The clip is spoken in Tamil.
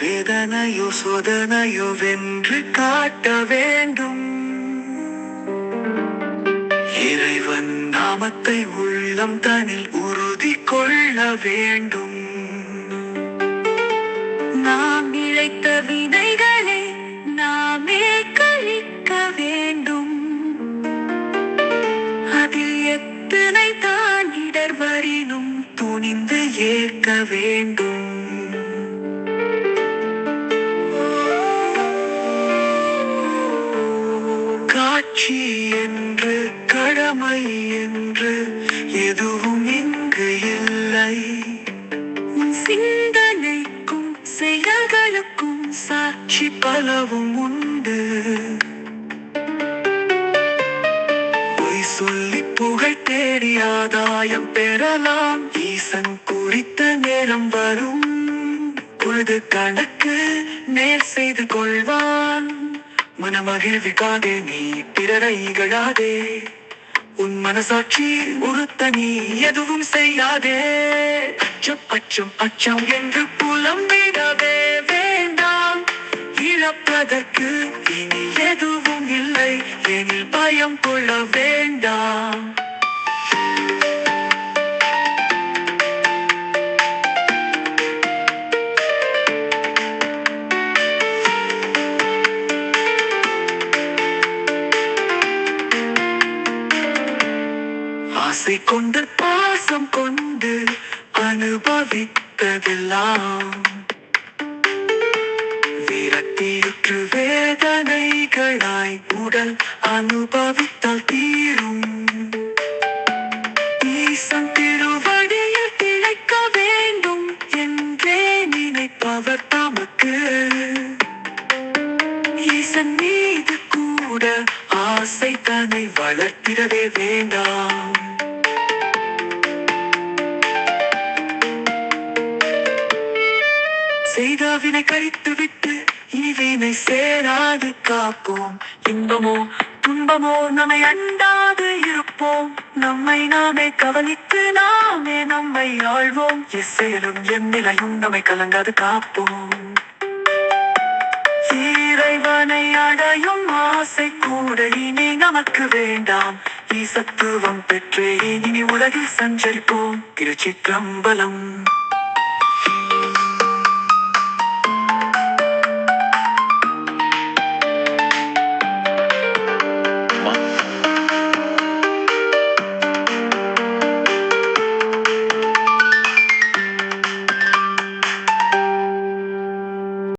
வேதனையோ சோதனையோ வென்று காட்ட வேண்டும். இறைவன் நாமத்தை உள்ளம் தனில் உறுதி கொள்ள வேண்டும். நாம் இழைத்த வினை கேட்க வேண்டும். காட்சி என்று கடமை என்று எதுவும் இங்கு இல்லை. சிந்தனைக்கும் செயல்களுக்கும் சாட்சி பலவும் உண்டு. பொய் சொல்லி புகழ் ஆதாயம் பெறலாம். ஈசன் குறித்த நேரம் வரும். பொழுது கணக்கு நேர் செய்து கொள்வான். மனமகிழ்விக்காதே நீ பிறரை இகழாதே. உன் மனசாட்சி உறுத்த நீ எதுவும் செய்யாதே. அச்சம் அச்சம் அச்சம் என்று புலம்பிடவே வேண்டாம் இழப்பதற்கு இனி எதுவும் இல்லை. எனில் பயம் கொள்ள வேண்டாம். ஆசை கொண்டு பாசம் கொண்டு அனுபவித்ததெல்லாம். விரக்தியுற்று வேதனைகளாய் உடல் அனுபவித்தால் தீரும். ஈசன் திருவடியில் திளைக்க வேண்டும் என்றே நினைப்பவர் தமக்கு. ஈசன் மீது கூட ஆசை தன்னை வளர்த்திடவே வேண்டாம். செய்தாவினை கழித்து விட்டு இவினை சேராது காப்போம். இன்பமோ துன்பமோ நம்மை அண்டாது இருப்போம். நம்மை நாமே கவனித்து நாமே நம்மை ஆழ்வோம் எஸ்ஸேலும் என் நிலையும் நம்மை கலங்காது காப்போம். இறைவனை அடையும் ஆசை கூட இனி நமக்கு வேண்டாம். ஈசத்துவம் பெற்றே இனி உலகில் சஞ்சரிப்போம். திருச்சிற்றம்பலம்.